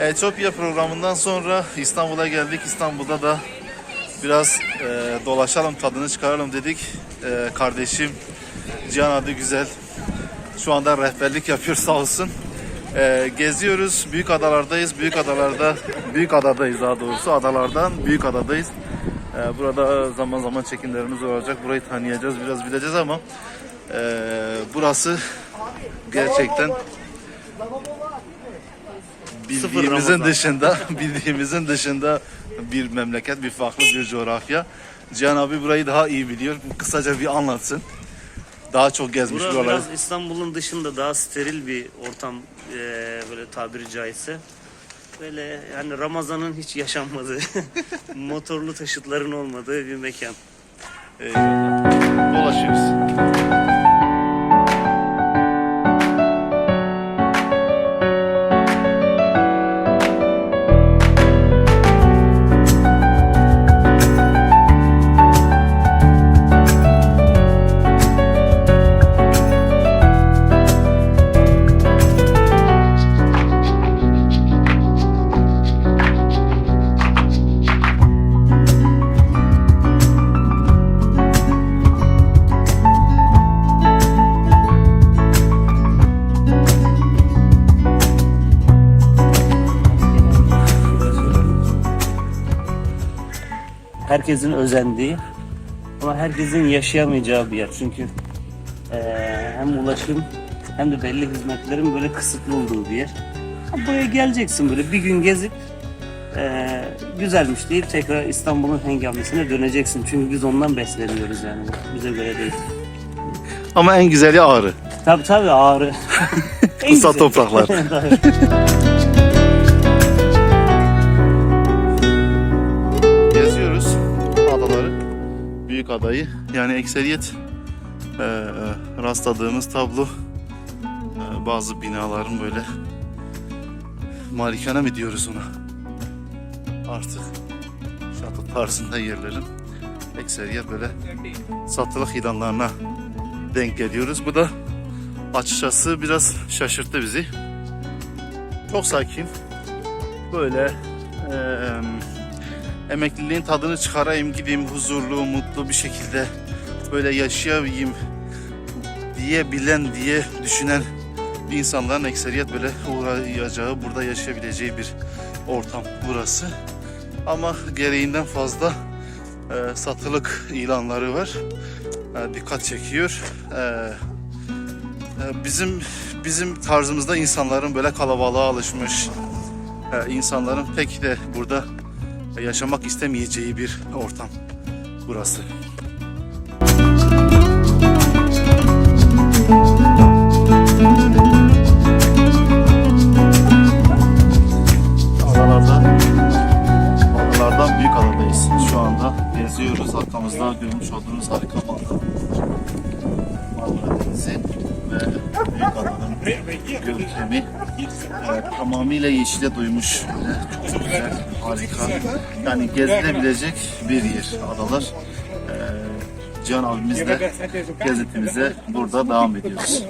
Etiyopya programından sonra İstanbul'a geldik. İstanbul'da da biraz e, dolaşalım, tadını çıkaralım dedik. E, kardeşim Cihan adı güzel. Şu anda rehberlik yapıyor sağ olsun. E, geziyoruz. Büyük adalardayız. Büyük adalarda, büyük adadayız daha doğrusu. Adalardan büyük adadayız. E, burada zaman zaman çekimlerimiz olacak. Burayı tanıyacağız, biraz bileceğiz ama e, burası gerçekten bildiğimizin dışında bildiğimizin dışında bir memleket, bir farklı bir coğrafya. Cihan abi burayı daha iyi biliyor. Kısaca bir anlatsın. Daha çok gezmiş Burası buraları. biraz İstanbul'un dışında daha steril bir ortam eee, böyle tabiri caizse. Böyle yani Ramazan'ın hiç yaşanmadığı, motorlu taşıtların olmadığı bir mekan. Eyvallah. Dolaşıyoruz. Herkesin özendiği ama herkesin yaşayamayacağı bir yer. Çünkü eee, hem ulaşım hem de belli hizmetlerin böyle kısıtlı olduğu bir yer. Buraya geleceksin böyle bir gün gezip eee, güzelmiş deyip tekrar İstanbul'un hengamesine döneceksin. Çünkü biz ondan besleniyoruz yani. Bize göre değil. Ama en güzeli Ağrı. Tabii tabii ağrı. Kutsal topraklar. Adayı. Yani ekseriyet e, e, rastladığımız tablo e, bazı binaların böyle malikane mi diyoruz ona? Artık şato tarzında yerlerin ekseriyet böyle satılık ilanlarına denk geliyoruz. Bu da açıkçası biraz şaşırttı bizi. Çok sakin. Böyle eee, emekliliğin tadını çıkarayım, gideyim huzurlu, mutlu bir şekilde böyle yaşayayım diyebilen, diye düşünen insanların ekseriyet böyle uğrayacağı, burada yaşayabileceği bir ortam burası. Ama gereğinden fazla eee, satılık ilanları var. Eee, dikkat çekiyor. Eee ee, Bizim bizim tarzımızda insanların böyle kalabalığa alışmış, e, insanların pek de burada yaşamak istemeyeceği bir ortam burası. Adalardan, adalardan büyük adadayız şu anda. Geziyoruz arkamızda görmüş olduğunuz harika manzara. Marmara Denizi ve Büyük Adanın görkemi e, tamamıyla yeşile doymuş. Çok güzel, harika. Yani gezilebilecek bir yer adalar. E, Cihan abimizle gezintiimize burada devam ediyoruz.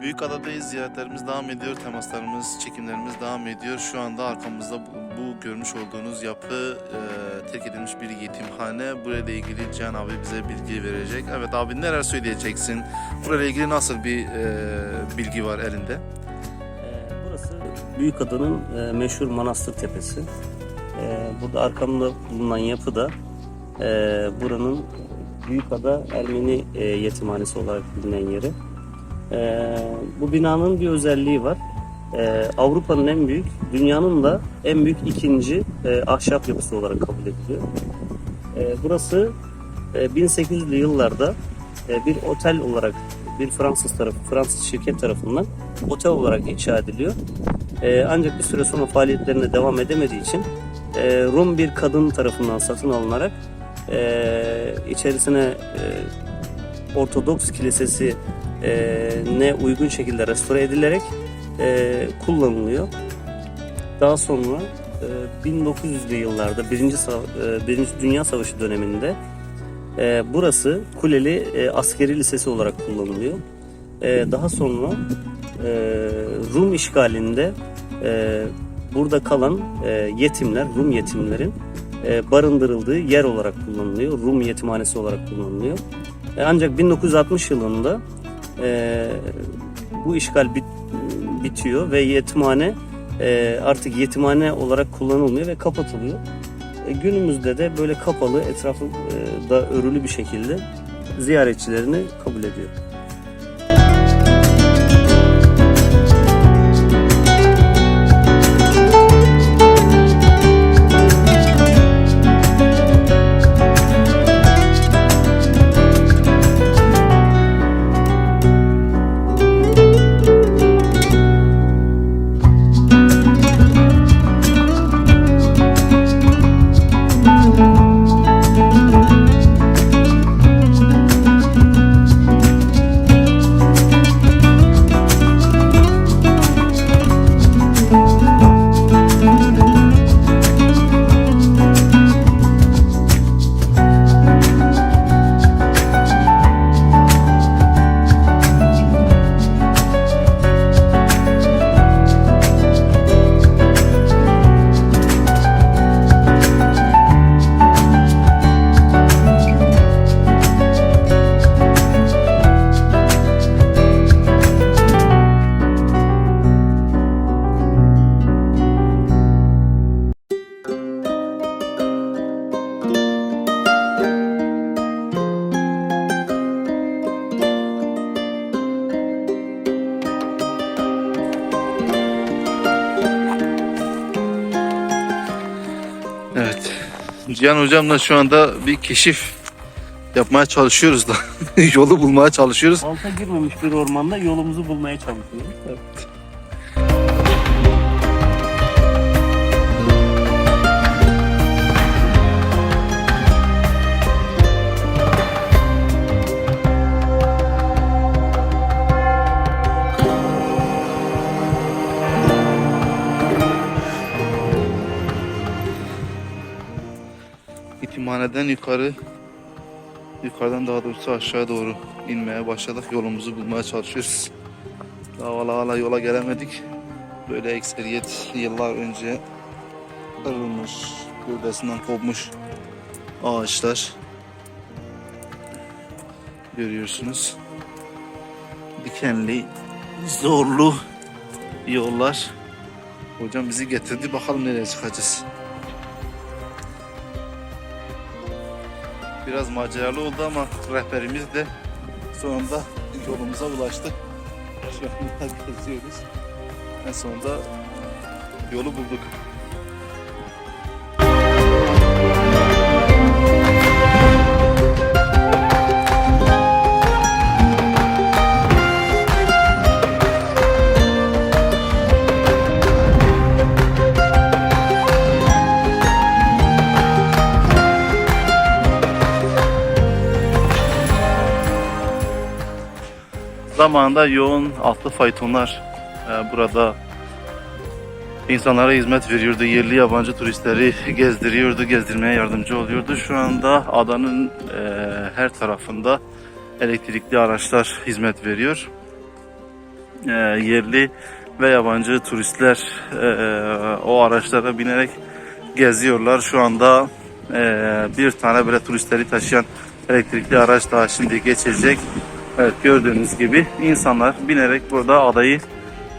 Büyük adadayız. Ziyaretlerimiz devam ediyor. Temaslarımız, çekimlerimiz devam ediyor. Şu anda arkamızda bu, bu görmüş olduğunuz yapı e, terk edilmiş bir yetimhane. Burayla ilgili Cihan abi bize bilgi verecek. Evet abi neler söyleyeceksin? Burayla ilgili nasıl bir e, bilgi var elinde? Büyükada'nın e, meşhur Manastır Tepesi. Ee, Burada arkamda bulunan yapı da e, buranın Büyükada Ermeni e, yetimhanesi olarak bilinen yeri. Ee, Bu binanın bir özelliği var. Ee, Avrupa'nın en büyük, dünyanın da en büyük ikinci e, ahşap yapısı olarak kabul ediliyor. Ee, Burası e, 1800'lü yıllarda e, bir otel olarak bir Fransız tarafı, Fransız şirket tarafından otel olarak inşa ediliyor. Ee, ancak bir süre sonra faaliyetlerine devam edemediği için e, Rum bir kadın tarafından satın alınarak e, içerisine e, Ortodoks Kilisesi e, ne uygun şekilde restore edilerek e, kullanılıyor. Daha sonra e, 1900'lü yıllarda Birinci, Sa- e, Birinci Dünya Savaşı döneminde e, burası Kuleli e, Askeri Lisesi olarak kullanılıyor. E, daha sonra e, Rum işgalinde e, burada kalan yetimler, Rum yetimlerin barındırıldığı yer olarak kullanılıyor. Rum yetimhanesi olarak kullanılıyor. Ancak 1960 yılında bu işgal bit- bitiyor ve yetimhane artık yetimhane olarak kullanılmıyor ve kapatılıyor. Günümüzde de böyle kapalı, etrafı e, da örülü bir şekilde ziyaretçilerini kabul ediyor. Cihan hocamla şu anda bir keşif yapmaya çalışıyoruz da. Yolu bulmaya çalışıyoruz. Balta girmemiş bir ormanda yolumuzu bulmaya çalışıyoruz. İtimhaneden yukarı yukarıdan daha doğrusu aşağı doğru inmeye başladık. Yolumuzu bulmaya çalışıyoruz. Daha hala hala yola gelemedik. Böyle ekseriyet yıllar önce kırılmış, gövdesinden kopmuş ağaçlar görüyorsunuz. Dikenli, zorlu yollar. Hocam bizi getirdi bakalım nereye çıkacağız. Biraz maceralı oldu ama rehberimiz de sonunda yolumuza ulaştı. Şu anda geziyoruz. En sonunda yolu bulduk. Zamanında yoğun atlı faytonlar e, burada insanlara hizmet veriyordu. Yerli yabancı turistleri gezdiriyordu, gezdirmeye yardımcı oluyordu. Şu anda adanın e, her tarafında elektrikli araçlar hizmet veriyor. E, yerli ve yabancı turistler e, o araçlara binerek geziyorlar. Şu anda e, bir tane böyle turistleri taşıyan elektrikli araç daha şimdi geçecek. Evet gördüğünüz gibi insanlar binerek burada adayı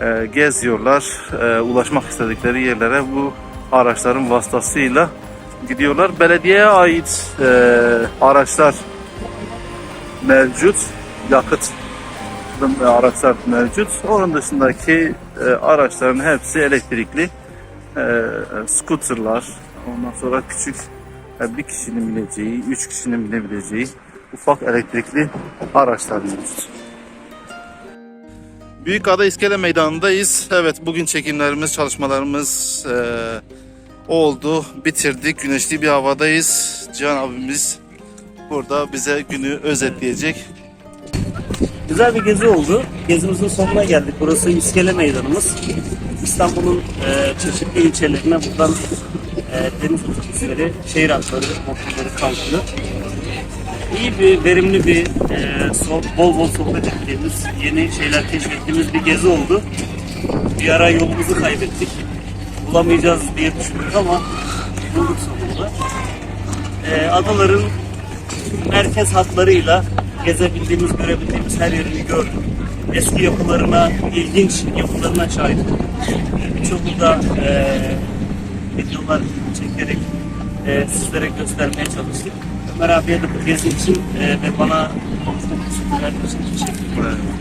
e, geziyorlar. E, ulaşmak istedikleri yerlere bu araçların vasıtasıyla gidiyorlar. Belediyeye ait e, araçlar mevcut. Yakıt araçlar mevcut. Onun dışındaki e, araçların hepsi elektrikli. E, scooterlar, ondan sonra küçük e, bir kişinin bineceği, üç kişinin binebileceği ufak elektrikli araçlar mevcut. Büyükada İskele Meydanı'ndayız. Evet bugün çekimlerimiz, çalışmalarımız e, oldu. Bitirdik. Güneşli bir havadayız. Cihan abimiz burada bize günü özetleyecek. Güzel bir gezi oldu. Gezimizin sonuna geldik. Burası İskele Meydanımız. İstanbul'un e, çeşitli ilçelerine buradan e, deniz otobüsleri, şehir hatları, motorları kalkıyor. İyi bir, verimli bir, e, so- bol bol sohbet ettiğimiz, yeni şeyler keşfettiğimiz bir gezi oldu. Bir ara yolumuzu kaybettik. Bulamayacağız diye düşündük ama bulduk sonunda. E, adaların merkez hatlarıyla gezebildiğimiz, görebildiğimiz her yerini gördük. Eski yapılarına, ilginç yapılarına şahit olduk. Birçoğunu da e, videolar çekerek e, sizlere göstermeye çalıştık beraber yapıp gezdiğim için e, ve bana konuştuğunuz için teşekkür ederim.